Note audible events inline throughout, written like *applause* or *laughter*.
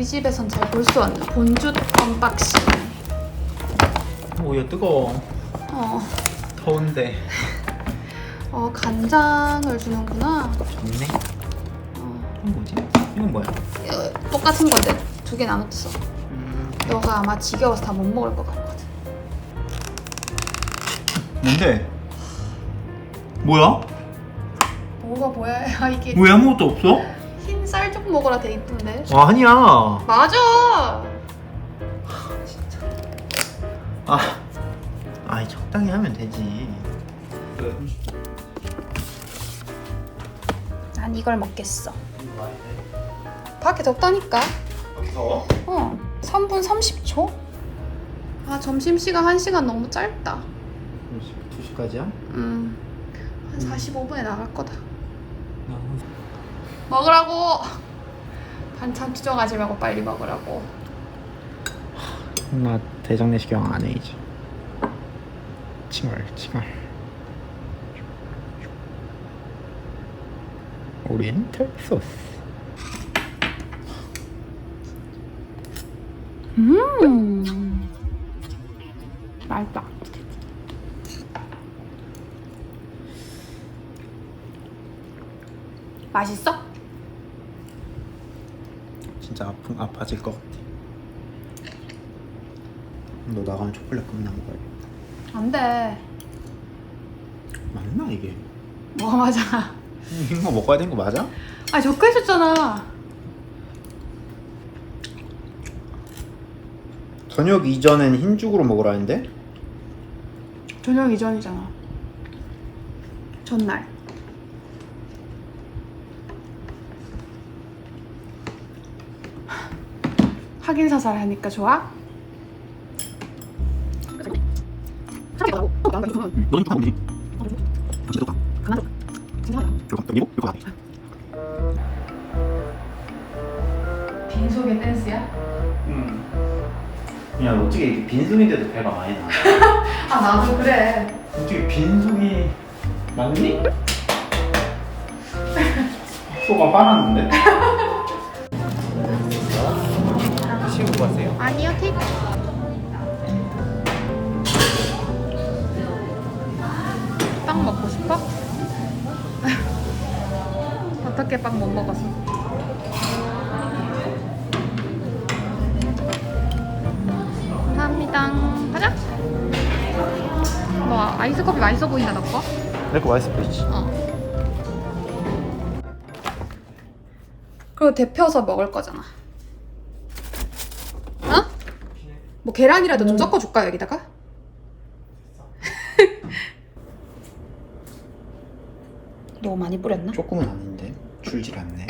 우리 집에선 잘 볼 수 없는 본주 언박싱. 오야 뜨거워 어, 더운데 *laughs* 어 간장을 주는구나. 좋네 어, 이건 뭐지? 이건 뭐야? 어, 똑같은 건데 두 개 나눴어. 음, 너가 아마 지겨워서 다 못 먹을 것 같거든. 뭔데? 뭐야? 뭐가 뭐야? 야, *laughs* 이게 왜 아무것도 없어? 먹으라 돼 이쁜데. 아, 아니야 맞아. 아 아이 적당히 하면 되지 난 이걸 먹겠어. 밖에 덥다니까. 더워? 어, 3분 30초? 아, 점심 시간 1 시간 너무 짧다. 2시까지야? 음, 한 45분에 나갈 거다. 먹으라고! 반찬 투정하지 말고 빨리 먹으라고. 나 대장 내시경 안 해 이제 칭얼 칭얼 오리엔탈 소스 음, 맛있다. 맛있어? 진짜 아픈 아파질 것 같아 너 나가면 초콜릿 끝나 먹어야겠다 안 돼. 맞나 이게? 뭐가 맞아? 이거 먹어야 되는 거 맞아? 아, 적혀 있었잖아. 저녁 이전엔 흰죽으로 먹으라는데? 저녁 이전이잖아. 전날. 확인 사살 하니까 좋아? 너는 좀 하고 되지 잠시 더 이거 이거 이거 빈속의 댄스야? 응. 야 어떻게 이렇게 빈속인데도 배가 많이 나? *laughs* 아 나도 그래. 어떻게 빈속이 맞니? *laughs* 소가 빨았는데? *laughs* 쉬고 가세요. 아니요 틱. 빵 먹고 싶어? *laughs* 어떻게 빵 못 먹었어? 감사합니다. 가자. 뭐 아이스 커피 맛있어 보인다 너 거? 내거 맛있어 보이지? 어. 그리고 데펴서 먹을 거잖아. 어? 뭐 계란이라도 좀 섞어줄까 여기다가? *laughs* 너무 많이 뿌렸나? 조금은 아닌데 줄질 않네.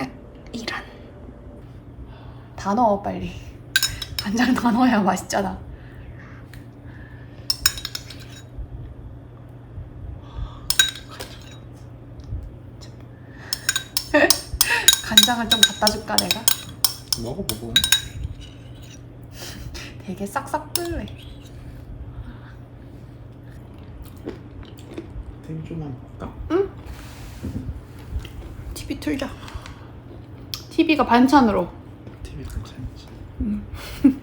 이란. 다 넣어 빨리. 간장 다 넣어야 맛있잖아. *laughs* 간장을 좀 갖다 줄까 내가? 먹어보고. 되게 싹싹 끓래. thêm 좀만 볼까? TV 틀자. TV가 반찬으로. TV 괜찮지. *laughs*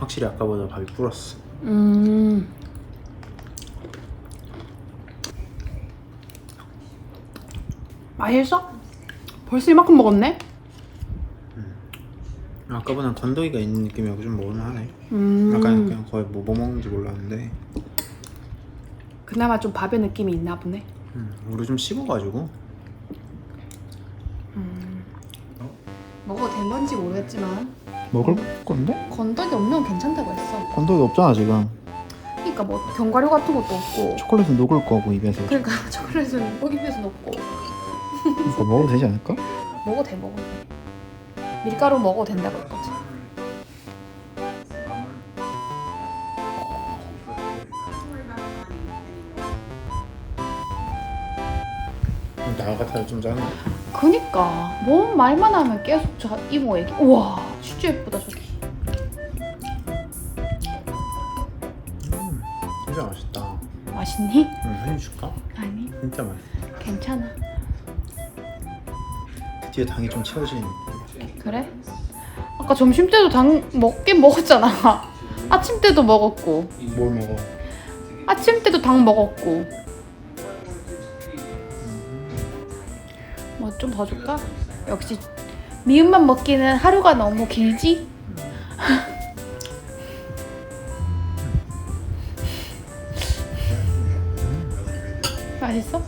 확실히 아까보다 밥이 불었어. 음. 맛있어? 벌써 이만큼 먹었네? 아까보다 건더기가 있는 느낌이고 좀 먹을만하네. 음. 아까 그냥 거의 뭐, 뭐 먹는지 몰랐는데 그나마 좀 밥의 느낌이 있나 보네. 음, 우리 좀 식어가지고 먹어도 된 건지 모르겠지만 먹을 건데? 건더기 없는 건 괜찮다고 했어. 건더기 없잖아 지금. 그러니까 뭐 견과류 같은 것도 없고. 초콜릿은 녹을 거고 입에서. 그러니까 *laughs* 초콜릿은 뭐 입에서 넣고 이거 먹어도 되지 않을까? 먹어도 돼 먹어도 돼. 밀가루 먹어도 된다고 했거든. 나 같아도 좀 짜네. 그니까 뭔 말만 하면 계속 저 이모 얘기. 우와 진짜 예쁘다 저기. 진짜 맛있다. 맛있니? 응, 한입 줄까? 아니 진짜 맛있어. 괜찮아. 뒤에 당이 좀 채워지는. 그래? 아까 점심 때도 당 먹긴 먹었잖아. *laughs* 아침 때도 먹었고, 뭘 먹어? 아침 때도 당 먹었고. 뭐 좀 더 줄까? 역시 미음만 먹기는 하루가 너무 길지? *laughs* 맛있어?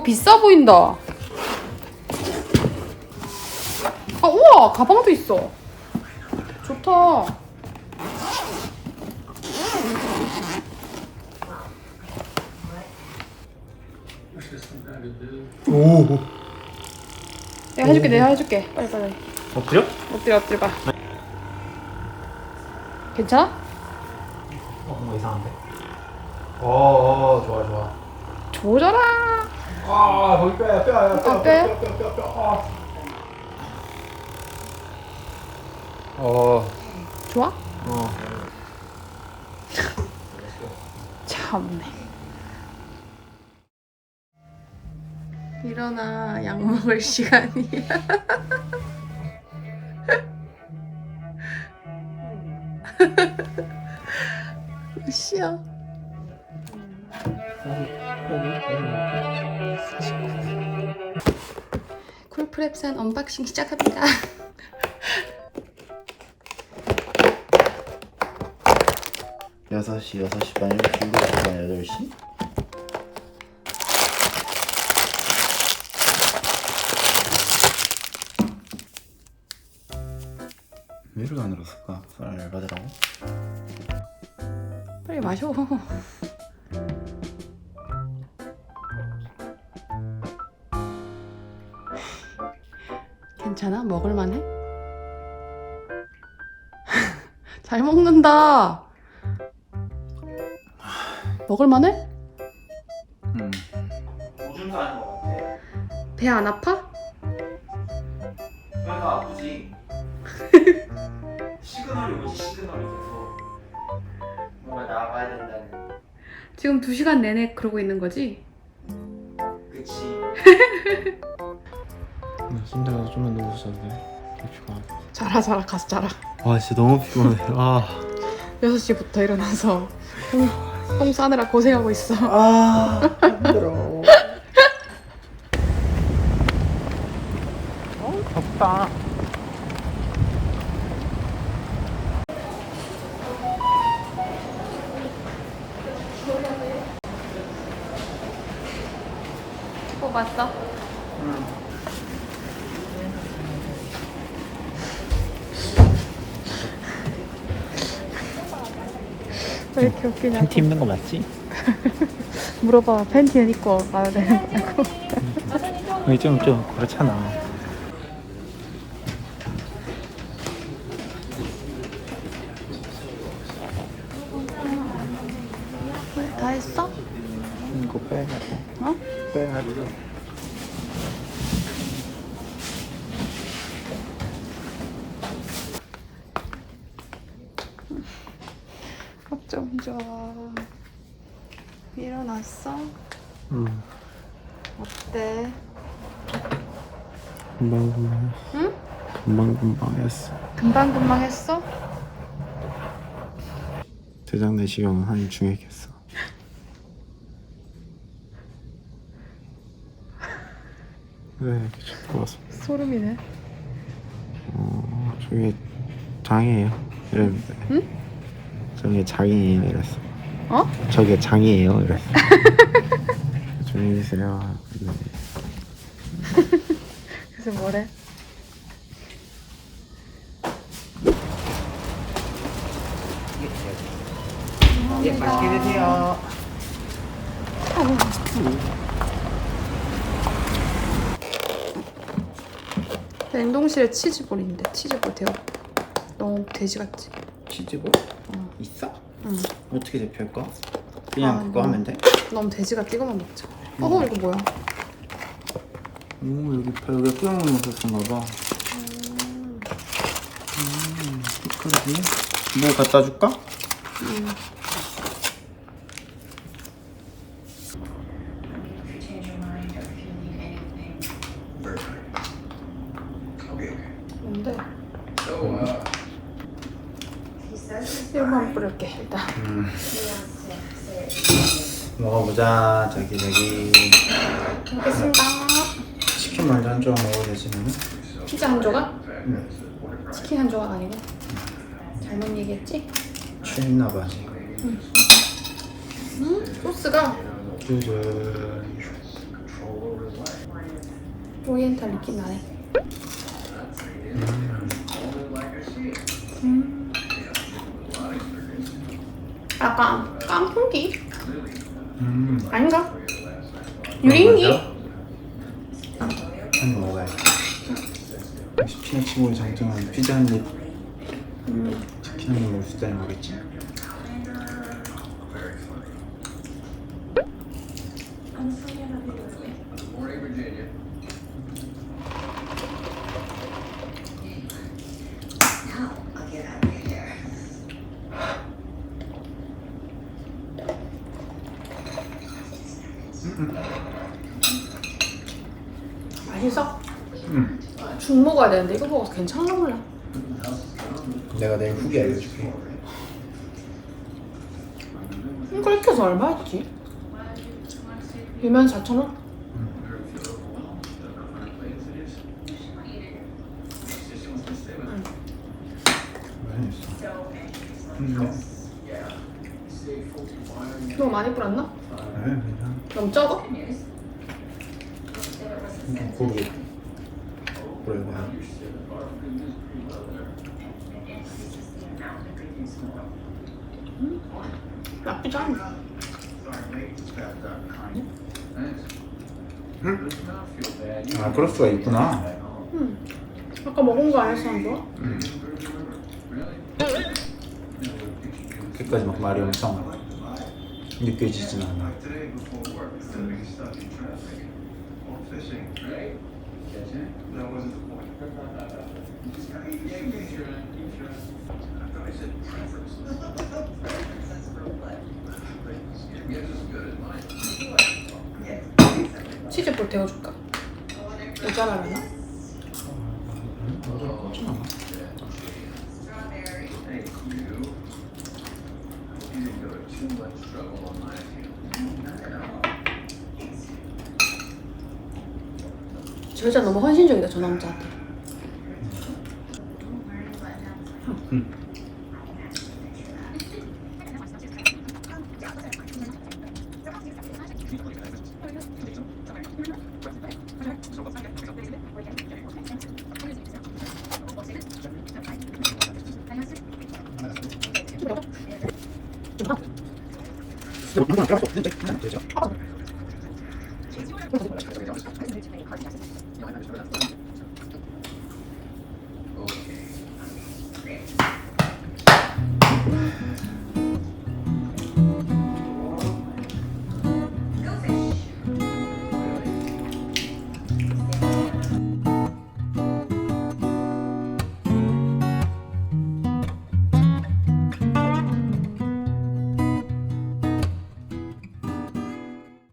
이거 비싸 보인다. 아 우와 가방도 있어. 좋다. 오. 내가 해줄게 내가 해줄게 빨리 빨리. 엎드려? 엎드려 엎드려 봐. 괜찮아? 어, 뭔가 이상한데? 어, 어, 좋아, 좋아. 조져라. 아, 거기 뼈야, 뼈야, 뼈, 아, 뼈. 어, 좋아? 어. 참네. 일어나 약 먹을 시간이야. *laughs* 몇시 야? 쿨프랩산 언박싱 시작합니다. 여섯 시, 여섯 시 반, 일곱 시, 일곱 시 반, 여덟 시? 왜 이렇게 안 들었을까? 쌀 알바더라고. 빨리 마셔. 괜찮아? 먹을만해? *laughs* 잘 먹는다. 먹을만해? 응. 오줌 싸는 거 같아. 배 안 아파? 뼈가 아프지. *laughs* 시그널이 오지 시그널이 계속. 뭔가 나가야 된다는. 지금 두 시간 내내 그러고 있는 거지? 그치. *laughs* 침대 가서 좀만 누워 자도 돼? 피곤하게 자라 자라 가서 자라. 아 진짜 너무 피곤해 아 6시부터 일어나서 똥, 똥 싸느라 고생하고 있어. 아 힘들어. 덥다 뽑았어? 웃기냐? 팬티 입는 거 맞지? *laughs* 물어봐. 팬티는 입고 가야 되는 거냐고. 아니 좀좀 그렇잖아 일어났어? 응 어때? 금방금방 응? 금방금방 했어 금방금방 했어? 대장 내시경 한 중했겠어 왜 이렇게 자꾸 와서 소름이네. 어 저게 장이에요 이랬는데 응? 저게 장이에요 이랬어 어? 저게 장이에요 이랬어 조용히 계세요 네. *laughs* 그래서 뭐래? 예, 맛있게 드세요. 냉동실에 치즈볼인데 치즈볼 데워. 너무 돼지 같지? 치즈볼? 어. 있어? 응. 어떻게 대표할까? 그냥 아, 그거 이거. 하면 돼? 너무 돼지가 찍어만 먹자. 어 이거 뭐야? 오 여기 벽에 꾸며놓은 것었나 봐. 음, 피클이. 이거 갖다 줄까? 뭔데? 이거만 뿌릴게 일단. 먹어보자. 저기 저기 먹겠습니다. 치킨 먼저 한 조각 먹어도 되지는? 피자 한 조각? 응. 치킨 한 조각 아니고? 잘못 얘기했지? 취했나 봐 지금. 음 소스가 짜잔. 오리엔탈 느낌 나네. 음. 약간 깐풍기 음. 아닌가? 유린기? 한 먹어야지. 역시 피나치고의 장점은 피자 한 입, 음. 치킨 한 입 먹을 수 있다는 거겠지? 맛있어? 응. 죽 먹어야 되는데 이거 먹어서 괜찮나 몰라. 내가 내일 후기 알려줄게. 이거 이렇게 해서 얼마였지? 유면 4,000원? 맛있어. 음. 너무 많이 뿌렸나? 네, 괜찮아. 너무 적어? 좀 고르 게 뿌려봐. 나쁘지 않네. 아, 그럴 수가 있구나. 응. 아까 먹은 거 아니었어, 안 좋아? 그까지 막 말이 엄청 느껴지진 않아. 치즈볼 데워줄까? 모자라려나? 저 여자 너무 헌신적이다, 저 남자한테. 되죠?